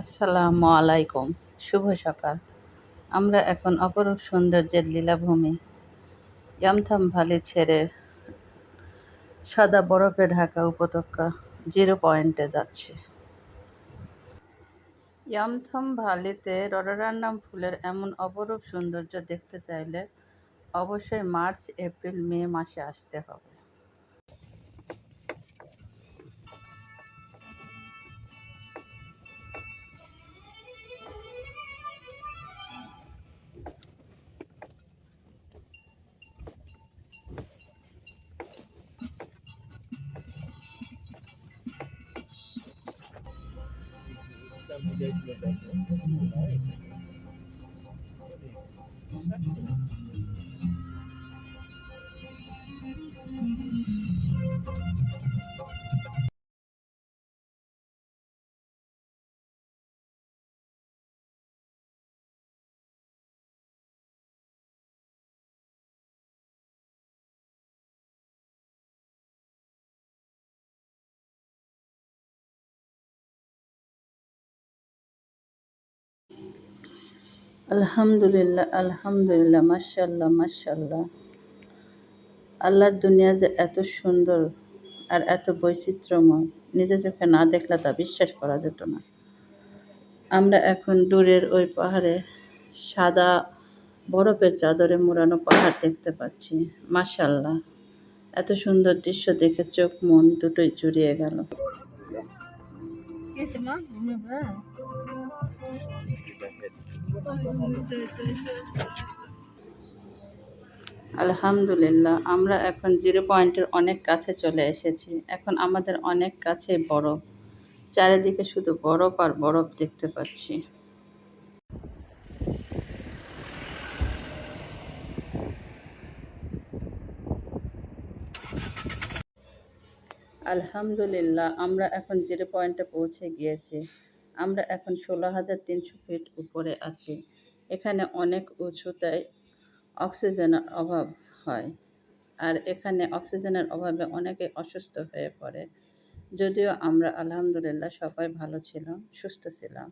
আসসালামু আলাইকুম। শুভ সকাল। আমরা এখন অপরূপ সৌন্দর্যের লীলাভূমি ইয়ামথাম ভ্যালি ছেড়ে সাদা বরফে ঢাকা উপত্যকা জিরো পয়েন্টে যাচ্ছি। ইয়ামথাম ভ্যালিতে রডরান্নাম ফুলের এমন অপরূপ সৌন্দর্য দেখতে চাইলে অবশ্যই মার্চ, এপ্রিল, মে মাসে আসতে হবে। family nice. আলহামদুলিল্লাহ আলহামদুলিল্লাহ মাশাল্লাহ মাশাল্লাহ আল্লাহর দুনিয়া যে এত সুন্দর আর এত বৈচিত্র্যময়, নিজে চোখে না দেখলে তা বিশ্বাস করা যেত না। আমরা এখন দূরের ওই পাহাড়ে সাদা বরফের চাদরে মোড়ানো পাহাড় দেখতে পাচ্ছি মাশাল্লাহ এত সুন্দর দৃশ্য দেখে চোখ, মন দুটোই জুড়িয়ে গেল। আলহামদুলিল্লাহ, আমরা এখন জিরো পয়েন্টের অনেক কাছে চলে এসেছি। এখন আমাদের অনেক কাছে বরফ। চারিদিকে শুধু বরফ আর বরফ দেখতে পাচ্ছি। আলহামদুলিল্লাহ, আমরা এখন জিরো পয়েন্টে পৌঁছে গিয়েছি। আমরা এখন ষোলো হাজার তিনশো ফিট উপরে আছি। এখানে অনেক উঁচুতে অক্সিজেনের অভাব হয় আর এখানে অক্সিজেনের অভাবে অনেকে অসুস্থ হয়ে পড়ে। যদিও আমরা আলহামদুলিল্লাহ সবাই ভালো ছিলাম, সুস্থ ছিলাম।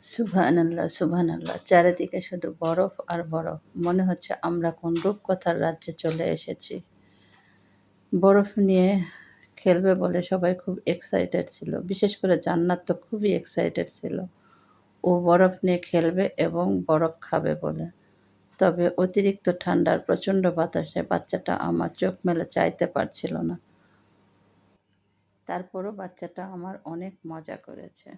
সুভান আল্লাহ সুভান আল্লাহ চারিদিকে শুধু বরফ আর বরফ। মনে হচ্ছে আমরা কোন রূপকথার রাজ্যে চলে এসেছি। বরফ নিয়ে খেলবে বলে সবাই খুব এক্সাইটেড ছিল। বিশেষ করে জান্নাত তো খুবই এক্সাইটেড ছিল। ও বরফ নিয়ে খেলবে এবং বরফ খাবে বলে। তবে অতিরিক্ত ঠান্ডার প্রচণ্ড বাতাসে বাচ্চাটা আমার চোখ মেলে চাইতে পারছিল না। তারপরও বাচ্চাটা আমার অনেক মজা করেছে।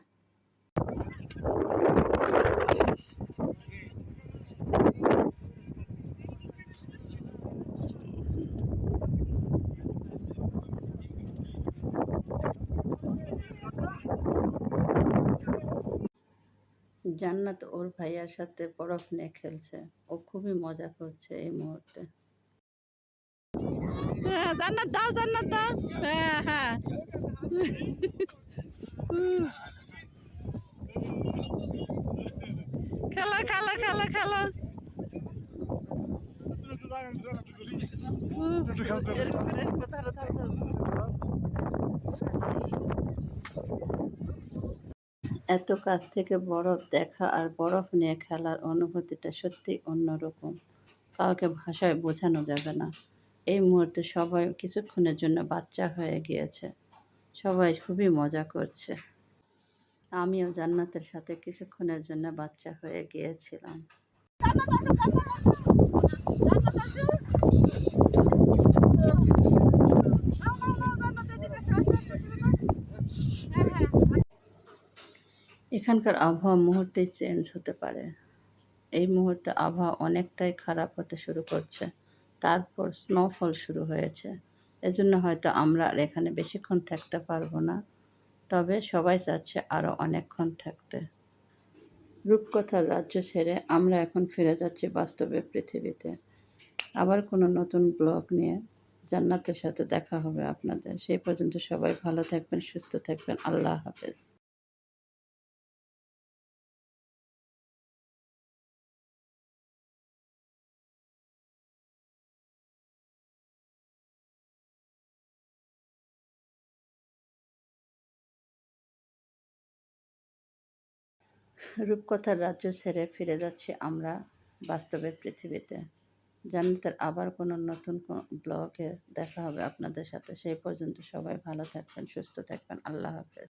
জান্নাত ওর ভাইয়ার সাথে বরফ নিয়ে খেলছে। ও খুবই মজা করছে এই মুহূর্তে। হ্যাঁ জান্নাত দাও জান্নাত দাও। হ্যাঁ হ্যাঁ। খেলা খেলা খেলা খেলা। এত কাছ থেকে বরফ দেখা আর বরফ নিয়ে খেলার অনুভূতিটা সত্যি অন্যরকম। কাউকে ভাষায় বোঝানো যাবে না। এই মুহূর্তে সবাই কিছুক্ষণের জন্য বাচ্চা হয়ে গিয়েছে। সবাই খুবই মজা করছে। আমিও জান্নাতের সাথে কিছুক্ষণের জন্য বাচ্চা হয়ে গিয়েছিলাম। এখানকার আবহাওয়া মুহূর্তেই চেঞ্জ হতে পারে। এই মুহূর্তে আবহাওয়া অনেকটাই খারাপ হতে শুরু করছে। তারপর স্নোফল শুরু হয়েছে। এজন্য হয়তো আমরা আর এখানে বেশিক্ষণ থাকতে পারব না। তবে সবাই চাচ্ছে আরও অনেকক্ষণ থাকতে। রূপকথার রাজ্য ছেড়ে আমরা এখন ফিরে যাচ্ছি বাস্তবে পৃথিবীতে। আবার কোনো নতুন ব্লগ নিয়ে জান্নাতের সাথে দেখা হবে আপনাদের। সেই পর্যন্ত সবাই ভালো থাকবেন, সুস্থ থাকবেন। আল্লাহ হাফেজ। রূপকথার রাজ্য ছেড়ে ফিরে যাচ্ছি আমরা বাস্তবের পৃথিবীতে। জান্নাতের আবার কোনো নতুন ব্লগে দেখা হবে আপনাদের সাথে। সেই পর্যন্ত সবাই ভালো থাকবেন, সুস্থ থাকবেন। আল্লাহ হাফেজ।